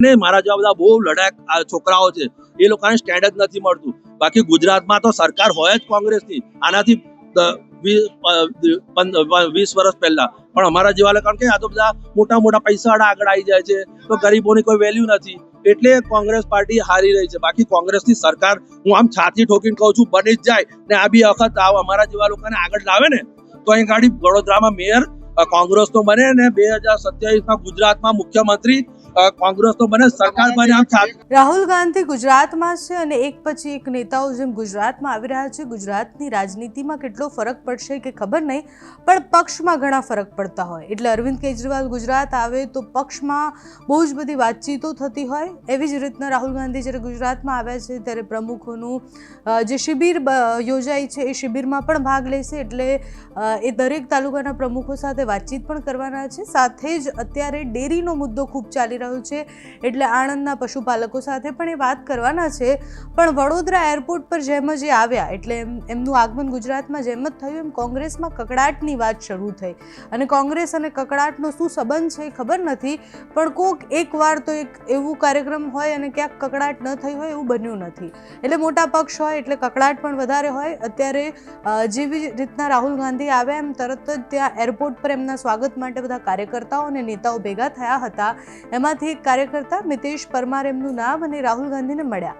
ને મારા જેવા બધા બહુ લડાક છોકરાઓ છે, એ લોકોને સ્ટેન્ડ જ નથી મળતું. બાકી ગુજરાતમાં તો સરકાર હોય જ કોંગ્રેસની. આનાથી વીસ વર્ષ પહેલા. પણ અમારા જેવા કારણ કે આ તો બધા મોટા મોટા પૈસાવાળા આગળ આવી જાય છે, તો ગરીબોની કોઈ વેલ્યુ નથી. એટલે કોંગ્રેસ પાર્ટી હારી રહી છે. બાકી કોંગ્રેસની સરકાર, હું આમ છાતી ઠોકીને કહું છું, બની જ જાય ને આ બી વખત આવ અમારા જેવા લોકોને આગળ લાવે ને, તો અહીં ગાડી વડોદરામાં મેયર કોંગ્રેસનો બને ને બે હજાર સત્યાવીસમાં ગુજરાતમાં મુખ્યમંત્રી અ, કોંગ્રેસનો બને સરકાર બને આમ રાહુલ ગાંધી ગુજરાતમાં છે અને એક પછી એક નેતાઓ જેમ ગુજરાતમાં આવી રહ્યા છે ગુજરાતની રાજનીતિમાં કેટલો ફરક પડશે કે ખબર નહીં પણ પક્ષમાં ઘણા ફરક પડતા હોય. એટલે અરવિંદ કેજરીવાલ ગુજરાત આવે તો પક્ષમાં બહુ જ બધી વાતચીતો થતી હોય. એવી જ રીતના રાહુલ ગાંધી જ્યારે ગુજરાતમાં આવ્યા છે ત્યારે પ્રમુખોનું જે શિબિર યોજાય છે એ શિબિરમાં પણ ભાગ લેશે. એટલે એ દરેક તાલુકાના પ્રમુખો સાથે વાતચીત પણ કરવાના છે. સાથે જ અત્યારે ડેરીનો મુદ્દો ખૂબ ચાલી રહ્યો છે. એટલે આણંદના પશુપાલકો સાથે પણ એ વાત કરવાના છે. પણ વડોદરા એરપોર્ટ પર જેમ જ એ આવ્યા, એટલે એમ- એમનું આગમન ગુજરાતમાં જેમ જ થયું, એમ કોંગ્રેસમાં કકડાટની વાત શરૂ થઈ. અને કોંગ્રેસ અને કકડાટનો શું સંબંધ છે ખબર નથી, પણ કોક એકવાર તો એક એવું કાર્યક્રમ હોય અને ક્યાંક કકડાટ ન થઈ હોય એવું બન્યું નથી. એટલે મોટા પક્ષ હોય, એટલે કકડાટ પણ વધારે હોય. અત્યારે જેવી રીતના રાહુલ ગાંધી આવ્યા એમ તરત જ ત્યાં એરપોર્ટ પર એમના સ્વાગત માટે બધા કાર્યકર્તાઓ અને નેતાઓ ભેગા થયા હતા. એમાંથી એક કાર્યકર્તા મિતેશ પરમાર એમનું નામ અને રાહુલ ગાંધીને મળ્યા.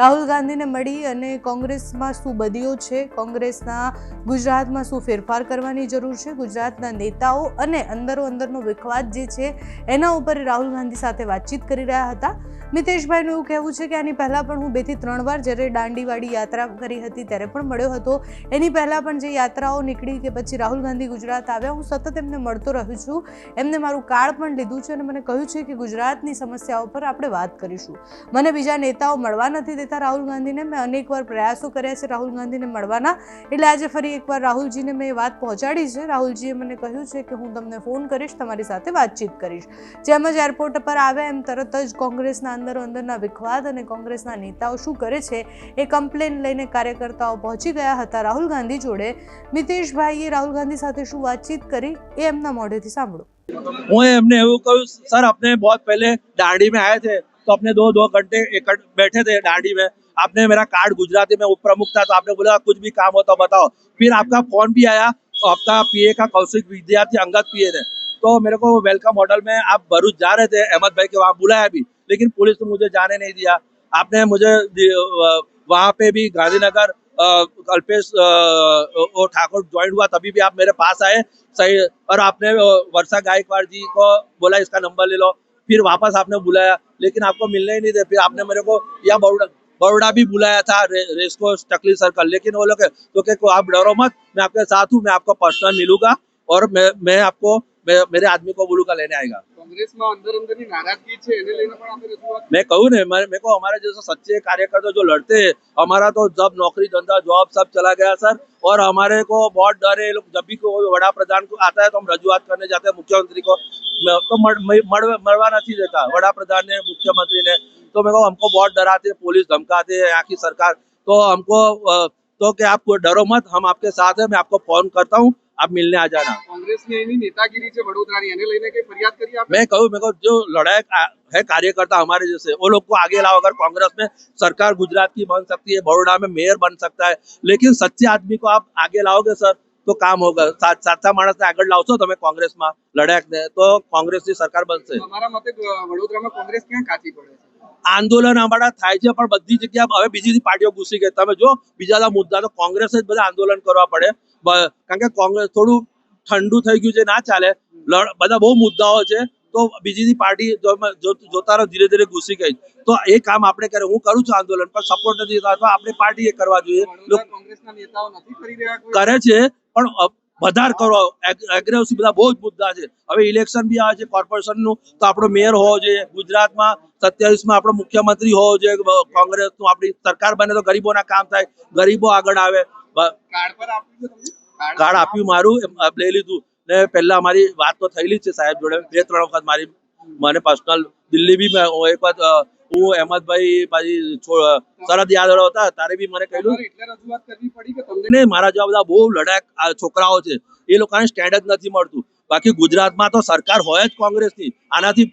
રાહુલ ગાંધીને મળી અને કોંગ્રેસમાં શું બદીઓ છે, કોંગ્રેસના ગુજરાતમાં શું ફેરફાર કરવાની જરૂર છે, ગુજરાતના નેતાઓ અને અંદરો અંદરનો વિખવાદ જે છે, એના ઉપર રાહુલ ગાંધી સાથે વાતચીત કરી રહ્યા હતા. મિતેશભાઈનું એવું કહેવું છે કે આની પહેલાં પણ હું બેથી ત્રણ વાર જ્યારે દાંડીવાડી યાત્રા કરી હતી ત્યારે પણ મળ્યો હતો. એની પહેલાં પણ જે યાત્રાઓ નીકળી કે પછી રાહુલ ગાંધી ગુજરાત આવ્યા, હું સતત એમને મળતો રહ્યો છું. એમને મારું કાર્ડ પણ લીધું છે અને મને કહ્યું છે કે ગુજરાતની સમસ્યાઓ પર આપણે વાત કરીશું. મને બીજા નેતાઓ મળવા નથી દેતા રાહુલ ગાંધીને. મેં અનેકવાર પ્રયાસો કર્યા છે રાહુલ ગાંધીને મળવાના. એટલે આજે ફરી એકવાર રાહુલજીને મેં એ વાત પહોંચાડી છે. રાહુલજીએ મને કહ્યું છે કે હું તમને ફોન કરીશ, તમારી સાથે વાતચીત કરીશ. જેમ જ એરપોર્ટ પર આવ્યા એમ તરત જ કોંગ્રેસના અંદરો અંદરના વિખવાદ અને કોંગ્રેસના નેતાઓ શું કરે છે એ કમ્પ્લેન લઈને કાર્યકર્તાઓ પહોંચી ગયા હતા રાહુલ ગાંધી જોડે. મિતેશભાઈએ રાહુલ ગાંધી સાથે શું વાતચીત કરી એ એમના મોઢેથી સાંભળો. वो हमने वो कभी सर अपने बहुत पहले दाढ़ी में आए थे तो अपने दो दो घंटे बैठे थे दाढ़ी में। आपने मेरा कार्ड गुजराती में उप्रमुख था तो आपने बोला, कुछ भी काम हो तो बताओ। फिर आपका फ़ोन भी आया तो आपका पीए का कौशिक विद्यार्थी अंगत पीए ने। तो मेरे को वेलकम होटल में आप भरूच जा रहे थे, अहमद भाई के वहाँ बुलाया भी, लेकिन पुलिस ने मुझे जाने नहीं दिया। आपने मुझे वहाँ पे भी गांधीनगर अल्पेश वो ठाकुर ज्वाइन हुआ तभी भी आप मेरे पास आए। सही और आपने वर्षा गायकवाड़ जी को बोला इसका नंबर ले लो। फिर वापस आपने बुलाया लेकिन आपको मिलने ही नहीं दे फिर आपने मेरे को या बड़ोड़ा बड़ोड़ा भी बुलाया था रे, रेस को टकली सर्कल लेकिन वो लोग तो आप डरो मत मैं आपके साथ हूँ मैं आपको पर्सनल मिलूँगा और मैं मैं आपको मैं, मेरे आदमी को बोलूंगा लेने आएगा કોંગ્રેસમાં અંદર અંદરની નારાજગી છે એને લઈને પણ આપણે રજૂઆત मैं कहूँ ना मैं मेरे को हमारे जैसे सच्चे कार्यकर्ता जो लड़ते हैं हमारा तो जब नौकरी धंधा जॉब सब चला गया सर और हमारे को बहुत डर है ये लोग जब भी कोई बड़ा प्रधान को आता है तो हम रजुआत करने जाते हैं मुख्यमंत्री को मैं- तो मर- मर- मर- मरवा नहीं देता बड़ा प्रधान ने मुख्यमंत्री ने तो मेरे को हमको बहुत डराते हैं पुलिस धमकाते हैं यहाँ की सरकार तो हमको अ, तो कि आप डरो मत हम आपके साथ हैं मैं आपको फोन करता हूँ आप मिलने आ जाना कांग्रेस ने इन्हीं नेतागिरी से वडोदरानी એને લઈને કઈ ફરિયાદ કરી આપ મેં કહ્યું મેં કહું જો લડાયક है कार्यकर्ता हमारे जैसे वो लोग को आगे लाओ अगर कांग्रेस में सरकार गुजरात की बन सकती है बड़ोड़ा में मेयर बन सकता है लेकिन सच्चे आदमी को आप आगे लाओगे सर તો કામ હોગા સાચા માણસને આગળ લાવશો તમે કોંગ્રેસમાં લડાયકને તો કોંગ્રેસની સરકાર બનશે અમારા મતે વડોદરામાં કોંગ્રેસ ક્યાં કાચી પડે છે આંદોલન અમારા થાય છે પણ બધી જગ્યા હવે બીજી પાર્ટીઓ ઘૂસી ગઈ. તમે જો બીજા મુદ્દા તો કોંગ્રેસ જ બધા આંદોલન કરવા પડે. કારણ કે કોંગ્રેસ થોડું ઠંડુ થઈ ગયું છે ના ચાલે. બધા બહુ મુદ્દાઓ છે તો બીજી પાર્ટી જોતા રહો ધીરે ધીરે ઘૂસી ગઈ. તો એ કામ આપણે કરે હું કરું છું આંદોલન પણ સપોર્ટ નથી થતો આપણે પાર્ટીએ કરવા જોઈએ. વડોદરા લોકો કોંગ્રેસના નેતાઓ નથી કરી કરે છે પણ વધારે કરો. એગ્રેસિવ બધા બહુ જ મુદ્દા છે. હવે ઇલેક્શન બી આવે છે કોર્પોરેશનનું તો આપણો મેયર હોવો જોઈએ. ગુજરાતમાં સત્યાવીસમાં આપણો મુખ્યમંત્રી હોવો જોઈએ. કોંગ્રેસ કોંગ્રેસનું આપણી સરકાર બને તો ગરીબોના કામ થાય. ગરીબો આગળ આવે. કાર્ડ આપ્યું મારું લઈ લીધું. ને પહેલા અમારી વાત તો થયેલી છે સાહેબ જોડે. બે ત્રણ વખત મારી મને પર્સનલ દિલ્હી બી એક વખત હું અહેમદભાઈ પાછી શરદ યાદવ હતા તારે બી મને કહ્યું તમારે એટલે રજૂઆત કરવી પડી કે તમને ને મારા જેવા બધા બહુ લડાક છોકરાઓ છે. એ લોકોને સ્ટેન્ડ જ નથી મળતું. બાકી ગુજરાતમાં તો સરકાર હોય જ કોંગ્રેસની. આનાથી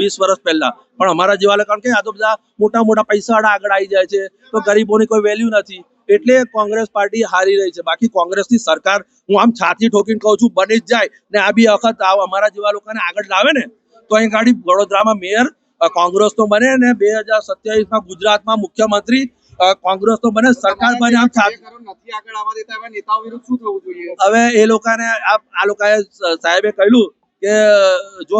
વીસ વર્ષ પહેલા. પણ અમારા જેવા લોકો કારણ કે આ તો બધા મોટા મોટા પૈસાવાળા આગળ આવી જાય છે. તો ગરીબોની કોઈ વેલ્યુ નથી. એટલે કોંગ્રેસ પાર્ટી હારી રહી છે. બાકી કોંગ્રેસની સરકાર હું આમ છાતી ઠોકીને કહું છું બની જ જાય. ને આ બી વખત અમારા જેવા લોકોને આગળ લાવે ને તો અહીં ગાડી વડોદરામાં મેયર કોંગ્રેસનો બને અને બે હજાર સત્યાવીસમાં ગુજરાતમાં મુખ્યમંત્રી કોંગ્રેસનો બને. સરકાર બને આમ હવે એ લોકોને આ લોકોએ સાહેબે કહ્યું કે જો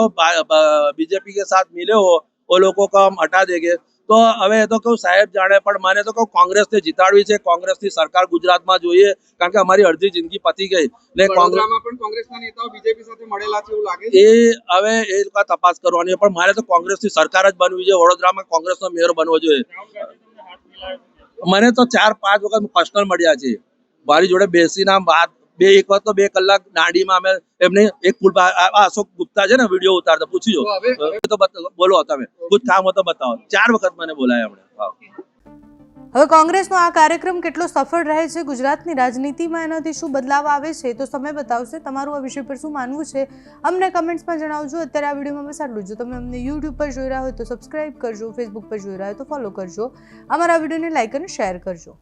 બીજેપી કે સાથ मिले हो લોકો लोगों को દેગે. તો હવે તો કહું સાહેબ જાણે પણ મને તો કહું કોંગ્રેસને જીતાડવી છે. કોંગ્રેસની સરકાર ગુજરાતમાં જોઈએ કારણ કે અમારી અડધી જિંદગી પતી ગઈ. વડોદરામાં કોંગ્રેસના નેતાઓ બીજેપી સાથે મળેલા છે એવું લાગે એ હવે એ લોકો તપાસ કરવાની પણ મારે તો કોંગ્રેસની સરકાર જ બનવી છે વડોદરામાં કોંગ્રેસનો મેયર બનવો જોઈએ. મને તો ચાર પાંચ વખત પર્સનલ મળ્યા છે. મારી જોડે બેસીને આમ વાત બે એક વખત તો બે કલાક દાંડીમાં અમે એમને એક પુલ અશોક ગુપ્તા છે ને વીડિયો ઉતારતા પૂછ્યો તો બોલો તમે. કુછ કામ તો બતાવો. ચાર વખત મને બોલાયા હમણાં. હવે કોંગ્રેસનો આ કાર્યક્રમ કેટલો સફળ રહે છે? ગુજરાતની રાજનીતિમાં એનાથી શું બદલાવ આવે છે તો સમય બતાવશે. તમારું આ વિષય પર શું માનવું છે? અમને કમેન્ટ્સમાં જણાવજો. અત્યારે આ વિડીયોમાં બસ આટલું જ. જો તમે અમને યુટ્યુબ પર જોઈ રહ્યા હોય તો સબસ્ક્રાઇબ કરજો ફેસબુક પર જોઈ રહ્યા હોય તો ફોલો કરજો. અમારા વિડીયોને લાઇક અને શેર કરજો.